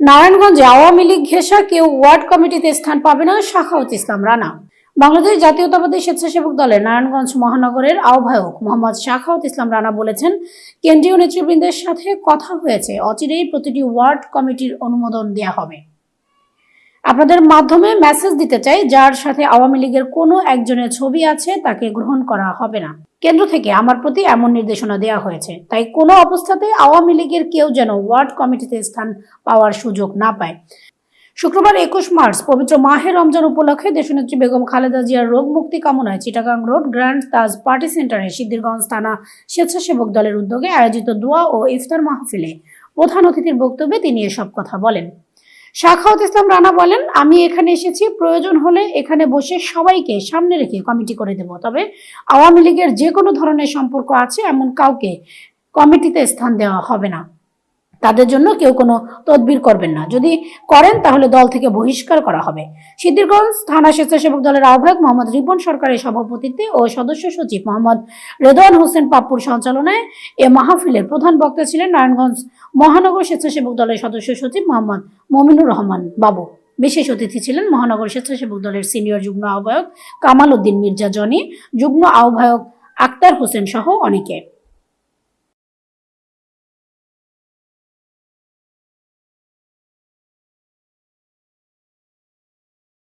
নারায়ণগঞ্জে আওয়ামী লীগ ঘেঁষা কেউ ওয়ার্ড কমিটিতে স্থান পাবে না, শাখাওয়াত ইসলাম রানা। বাংলাদেশ জাতীয়তাবাদী স্বেচ্ছাসেবক দলের নারায়ণগঞ্জ মহানগরের আহ্বায়ক মোহাম্মদ শাখাওয়াত ইসলাম রানা বলেছেন, কেন্দ্রীয় নেতৃবৃন্দের সাথে কথা হয়েছে, অচিরেই প্রতিটি ওয়ার্ড কমিটির অনুমোদন দেওয়া হবে। আপনাদের মাধ্যমে মেসেজ দিতে চাই, যার সাথে আওয়ামী লীগের কোনো একজনের ছবি আছে, তাকে গ্রহণ করা হবে না। কেন্দ্র থেকে আমার প্রতি এমন নির্দেশনা দেওয়া হয়েছে। তাই কোনো অবস্থাতে আওয়ামী লীগের কেউ যেন ওয়ার্ড কমিটিতে স্থান পাওয়ার সুযোগ না পায়। শুক্রবার একুশ মার্চ, পবিত্র মাহে রমজান উপলক্ষে দেশনেত্রী বেগম খালেদা জিয়ার রোগ মুক্তি কামনায় Chittagong road grand Taj party সেন্টারে সিদ্ধিরগঞ্জ থানা স্বেচ্ছাসেবক দলের উদ্যোগে আয়োজিত দোয়া ও ইফতার মাহফিলে প্রধান অতিথির বক্তব্যে তিনি এসব কথা বলেন। শাখাওয়াত ইসলাম রানা বলেন, আমি এখানে এসেছি, প্রয়োজন হলে এখানে বসে সবাইকে সামনে রেখে কমিটি করে দেব। তবে আওয়ামী লীগের যে কোনো ধরনের সম্পর্ক আছে, এমন কাউকে কমিটিতে স্থান দেওয়া হবে না। তাদের জন্য কেউ কোনো তদবির করবেন না। যদি করেন, তাহলে দল থেকে বহিষ্কার করা হবে। সিদ্ধিরগঞ্জ থানা স্বেচ্ছাসেবক দলের আহ্বায়ক মোহাম্মদ রিপন সরকারের সভাপতিত্বে ও সদস্য সচিব মোহাম্মদ রেদওয়ান হোসেন পাপ্পুর সঞ্চালনায় এ মাহফিলের প্রধান বক্তা ছিলেন নারায়ণগঞ্জ মহানগর স্বেচ্ছাসেবক দলের সদস্য সচিব মোহাম্মদ মমিনুর রহমান বাবু। বিশেষ অতিথি ছিলেন মহানগর স্বেচ্ছাসেবক দলের সিনিয়র যুগ্ম আহ্বায়ক কামাল উদ্দিন মির্জা জনি, যুগ্ম আহ্বায়ক আক্তার হোসেন সহ অনেকে।